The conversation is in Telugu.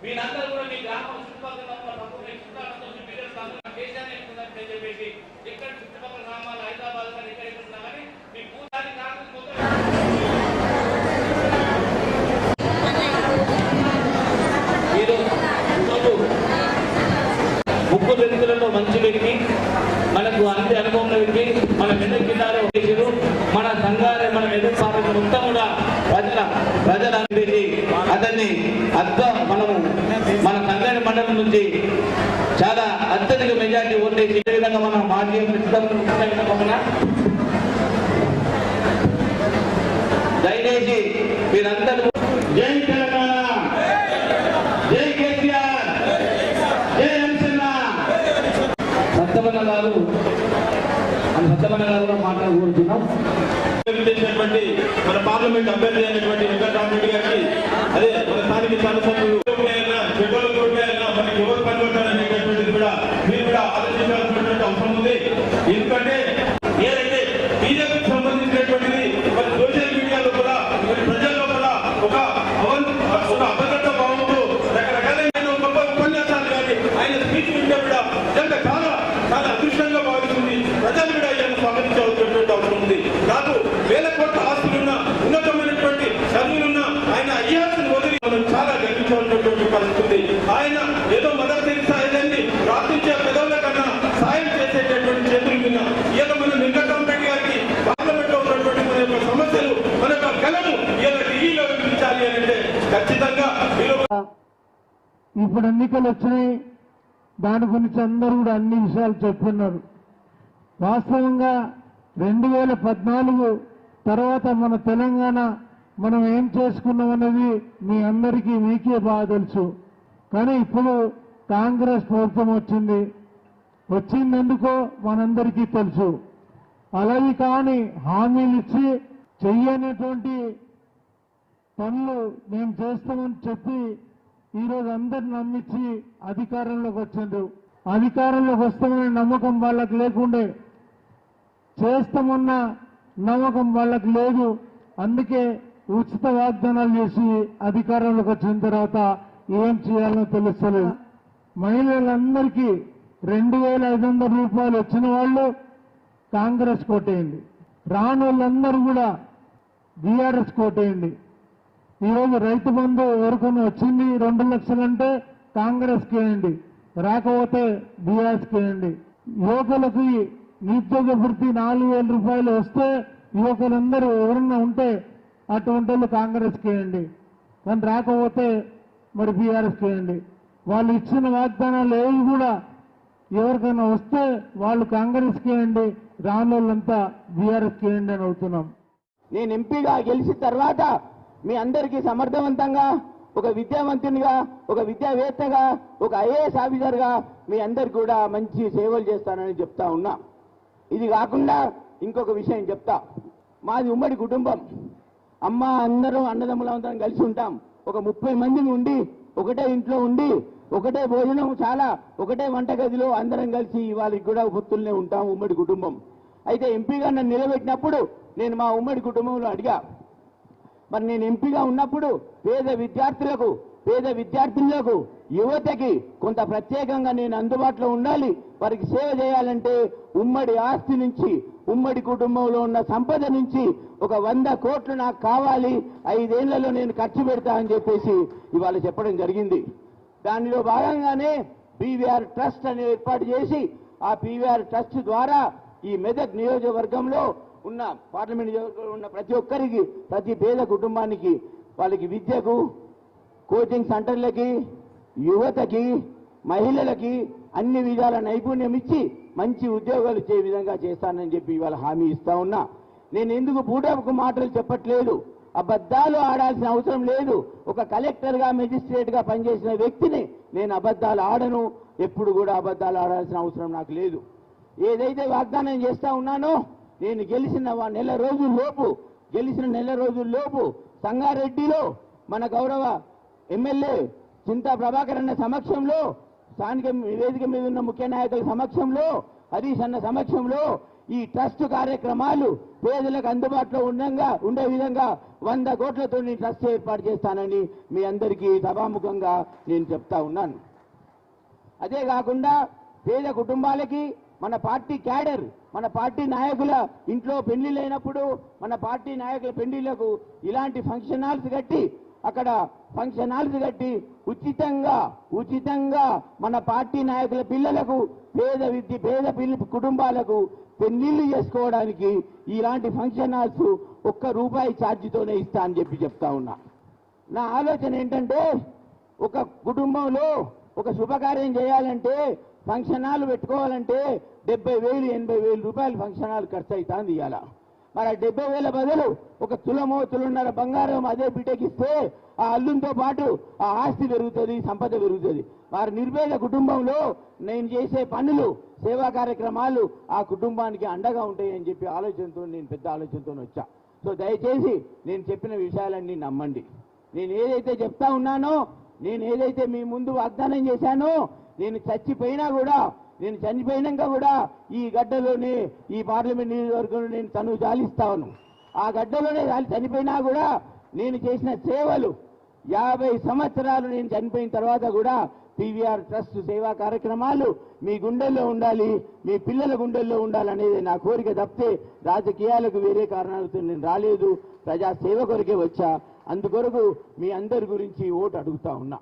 కూడా మీ గ్రామం చుట్టుపక్కల చుట్టాలతో ఎక్కుతుందని చెప్పేసి ఇక్కడ చుట్టుపక్కల గ్రామాలు హైదరాబాద్ కానీ ఇక్కడ కానీ మీ మంచి వ్యక్తి మనకు అంతే అనుభవం వ్యక్తి మన మెదక్ జిల్లాలో చేసారు మన సంఘాలు మన మెదక్ పార్టీ మొత్తం కూడా ప్రజల ప్రజల అనేది అతన్ని అద్ద మనము మన సంఘాని మండలం నుంచి చాలా అత్యధిక మెజార్టీ ఓటేసి ఇదే విధంగా మనం మాజీ పక్కన దయచేసి మీరందరూ జై తెలంగాణ జై కేసీఆర్ జై ఎంసన్న సత్యమన్న గారు మన సత్యమన్న గారు కూడా మాట్లాడుకుంటున్నాం మన పార్లమెంట్ అభ్యర్థి అయినటువంటి వెంకటరామరెడ్డి గారికి అదే మన స్థానిక శాసనసభ్యులు అయినా పెట్రోల్ కోటి అయినా మనకి ఎవరు పనికొట్టారనేటటువంటిది కూడా మీరు కూడా ఆలోచించాల్సినటువంటి అవసరం ఉంది ఎందుకంటే ఏదైతే బీజేపీకి సంబంధించినటువంటిది మరి సోషల్ మీడియాలో కూడా మరి ప్రజల్లో కూడా ఒక అవన్ ఒక అభద్రత భావంతో రకరకాలైన గొప్ప ఉపన్యాసాలు కానీ ఆయన స్పీచ్ వింటే కూడా నిజంగా చాలా చాలా అదృష్టంగా భావిస్తుంది ప్రజలు కూడా ఆయన స్వాగతించవలసినటువంటి అవసరం ఉంది నాకు వేల కోట్ల ఆస్తులున్న ఉన్నతమైనటువంటి చదువులున్న ఆయన అయ్యాల్సిన వదిలి మనం చాలా గర్వించవలసినటువంటి పరిస్థితి. ఆయన ఏదో మదర్ తెరిసా ఏదండి ప్రార్థించే పెదవుల కన్నా సాయం చేసేటటువంటి చేతులు విన్నా ఈయన మన వెంకటరామరెడ్డి గారికి పార్లమెంట్లో ఉన్నటువంటి మన యొక్క సమస్యలు మన యొక్క కళను ఈయన ఢిల్లీలో వినిపించాలి అని అంటే ఖచ్చితంగా ఇప్పుడు ఎన్నికలు వచ్చినాయి. దాని గురించి అందరూ కూడా అన్ని విషయాలు చెప్తున్నారు. వాస్తవంగా రెండు వేల పద్నాలుగు తర్వాత మన తెలంగాణ మనం ఏం చేసుకున్నాం అన్నది మీ అందరికీ మీకే బాగా తెలుసు. కానీ ఇప్పుడు కాంగ్రెస్ ప్రభుత్వం వచ్చింది. వచ్చిందెందుకో మనందరికీ తెలుసు. అలాగే కానీ హామీలు ఇచ్చి చెయ్యనటువంటి పనులు మేము చేస్తామని చెప్పి ఈరోజు అందరిని నమ్మించి అధికారంలోకి వచ్చిండ్రు. అధికారంలోకి వస్తామనే నమ్మకం వాళ్ళకి లేకుండే చేస్తామన్న నమ్మకం వాళ్ళకి లేదు. అందుకే ఉచిత వాగ్దానాలు చేసి అధికారంలోకి వచ్చిన తర్వాత ఏం చేయాలో తెలుస్తలేదు. మహిళలందరికీ రెండు వేల ఐదు వందల రూపాయలు వచ్చిన వాళ్ళు కాంగ్రెస్ కోటేయండి. రాని వాళ్ళందరూ కూడా బీఆర్ఎస్ కోటేయండి. ఈరోజు రైతు బంధు ఎవరికొని వచ్చింది రెండు లక్షలంటే కాంగ్రెస్కి వేయండి. రాకపోతే బీఆర్ఎస్కి వేయండి. యువకులకి నిరుద్యోగ వృత్తి నాలుగు వేల రూపాయలు వస్తే యువకులందరూ ఎవరన్నా ఉంటే అటువంటి వాళ్ళు కాంగ్రెస్కి వేయండి కానీ రాకపోతే మరి బీఆర్ఎస్కి వేయండి వాళ్ళు ఇచ్చిన వాగ్దానాలు ఏవి కూడా ఎవరికైనా వస్తే వాళ్ళు కాంగ్రెస్కి వేయండి రాని వాళ్ళంతా బీఆర్ఎస్కి వేయండి అని అవుతున్నాం. నేను ఎంపీగా గెలిచిన తర్వాత మీ అందరికీ సమర్థవంతంగా ఒక విద్యావంతునిగా ఒక విద్యావేత్తగా ఒక ఐఏఎస్ ఆఫీసర్గా మీ అందరికి కూడా మంచి సేవలు చేస్తానని చెప్తా ఉన్నా. ఇది కాకుండా ఇంకొక విషయం చెప్తా. మాది ఉమ్మడి కుటుంబం. అమ్మ అందరం అన్నదమ్ములు అందరం కలిసి ఉంటాం. ఒక ముప్పై మంది ఉండి ఒకటే ఇంట్లో ఉండి ఒకటే భోజనం చాలా ఒకటే వంటగదిలో అందరం కలిసి వాళ్ళకి కూడా పొత్తుల్నే ఉంటాం ఉమ్మడి కుటుంబం. అయితే ఎంపీగా నన్ను నిలబెట్టినప్పుడు నేను మా ఉమ్మడి కుటుంబంలో అడిగా మరి నేను ఎంపీగా ఉన్నప్పుడు పేద విద్యార్థులకు పేద విద్యార్థులకు యువతకి కొంత ప్రత్యేకంగా నేను అందుబాటులో ఉండాలి. వారికి సేవ చేయాలంటే ఉమ్మడి ఆస్తి నుంచి ఉమ్మడి కుటుంబంలో ఉన్న సంపద నుంచి ఒక వంద కోట్లు నాకు కావాలి. ఐదేళ్ళలో నేను ఖర్చు పెడతా అని చెప్పేసి ఇవాళ చెప్పడం జరిగింది. దానిలో భాగంగానే పీవీఆర్ ట్రస్ట్ అని ఏర్పాటు చేసి ఆ పీవీఆర్ ట్రస్ట్ ద్వారా ఈ మెదక్ నియోజకవర్గంలో ఉన్న పార్లమెంట్ ఉన్న ప్రతి ఒక్కరికి ప్రతి పేద కుటుంబానికి వాళ్ళకి విద్యకు కోచింగ్ సెంటర్లకి యువతకి మహిళలకి అన్ని విధాల నైపుణ్యం ఇచ్చి మంచి ఉద్యోగాలు ఇచ్చే విధంగా చేస్తానని చెప్పి ఇవాళ హామీ ఇస్తా ఉన్నా. నేను ఎందుకు పూటకు మాటలు చెప్పట్లేదు? అబద్ధాలు ఆడాల్సిన అవసరం లేదు. ఒక కలెక్టర్గా మెజిస్ట్రేట్గా పనిచేసిన వ్యక్తిని నేను అబద్ధాలు ఆడను. ఎప్పుడు కూడా అబద్ధాలు ఆడాల్సిన అవసరం నాకు లేదు. ఏదైతే వాగ్దానం చేస్తా ఉన్నానో నేను గెలిచిన నెల రోజుల లోపు గెలిచిన నెల రోజుల లోపు సంగారెడ్డిలో మన గౌరవ ఎమ్మెల్యే చింతా ప్రభాకర్ అన్న సమక్షంలో స్థానిక వేదిక మీద ఉన్న ముఖ్య నాయకుల సమక్షంలో హరీష్ అన్న సమక్షంలో ఈ ట్రస్ట్ కార్యక్రమాలు పేదలకు అందుబాటులో ఉండంగా ఉండే విధంగా వంద కోట్లతో నేను ట్రస్ట్ ఏర్పాటు చేస్తానని మీ అందరికీ సభాముఖంగా నేను చెప్తా ఉన్నాను. అదే కాకుండా పేద కుటుంబాలకి మన పార్టీ క్యాడర్ మన పార్టీ నాయకుల ఇంట్లో పెళ్ళి లేనప్పుడు మన పార్టీ నాయకుల పెళ్ళిలకు ఇలాంటి ఫంక్షన్ హాల్స్ కట్టి అక్కడ ఫంక్షన్ హాల్స్ కట్టి ఉచితంగా ఉచితంగా మన పార్టీ నాయకుల పిల్లలకు పేద విద్య పేద పిల్ల కుటుంబాలకు పెళ్ళిళ్ళు చేసుకోవడానికి ఇలాంటి ఫంక్షన్ హాల్స్ ఒక్క రూపాయి ఛార్జీతోనే ఇస్తా అని చెప్పి చెప్తా ఉన్నా. నా ఆలోచన ఏంటంటే ఒక కుటుంబంలో ఒక శుభకార్యం చేయాలంటే ఫంక్షన్ హాల్ పెట్టుకోవాలంటే డెబ్బై వేలు ఎనభై వేలు రూపాయలు ఫంక్షన్ హాల్ ఖర్చు అవుతుంది ఇవాళ మరి ఆ డెబ్బై వేల బదులు ఒక తులమో తులున్నర బంగారం అదే బిడ్డకిస్తే ఆ అల్లుంతో పాటు ఆ ఆస్తి పెరుగుతుంది సంపద పెరుగుతుంది. వారి నిర్భేద కుటుంబంలో నేను చేసే పనులు సేవా కార్యక్రమాలు ఆ కుటుంబానికి అండగా ఉంటాయని చెప్పి ఆలోచనతో నేను పెద్ద ఆలోచనతో వచ్చా. సో దయచేసి నేను చెప్పిన విషయాలన్నీ నమ్మండి. నేను ఏదైతే చెప్తా ఉన్నానో నేను ఏదైతే మీ ముందు వాగ్దానం చేశానో నేను చచ్చిపోయినా కూడా నేను చనిపోయినాక కూడా ఈ గడ్డలోనే ఈ పార్లమెంట్ నియోజకవర్గంలో నేను తను జాలిస్తాను ఆ గడ్డలోనే చనిపోయినా కూడా నేను చేసిన సేవలు యాభై సంవత్సరాలు నేను చనిపోయిన తర్వాత కూడా పీవీఆర్ ట్రస్ట్ సేవా కార్యక్రమాలు మీ గుండెల్లో ఉండాలి మీ పిల్లల గుండెల్లో ఉండాలనేది నా కోరిక తప్పితే రాజకీయాలకు వేరే కారణాలతో నేను రాలేదు ప్రజా సేవ కొరకే వచ్చా. అందుకొరకు మీ అందరి గురించి ఓటు అడుగుతా ఉన్నా.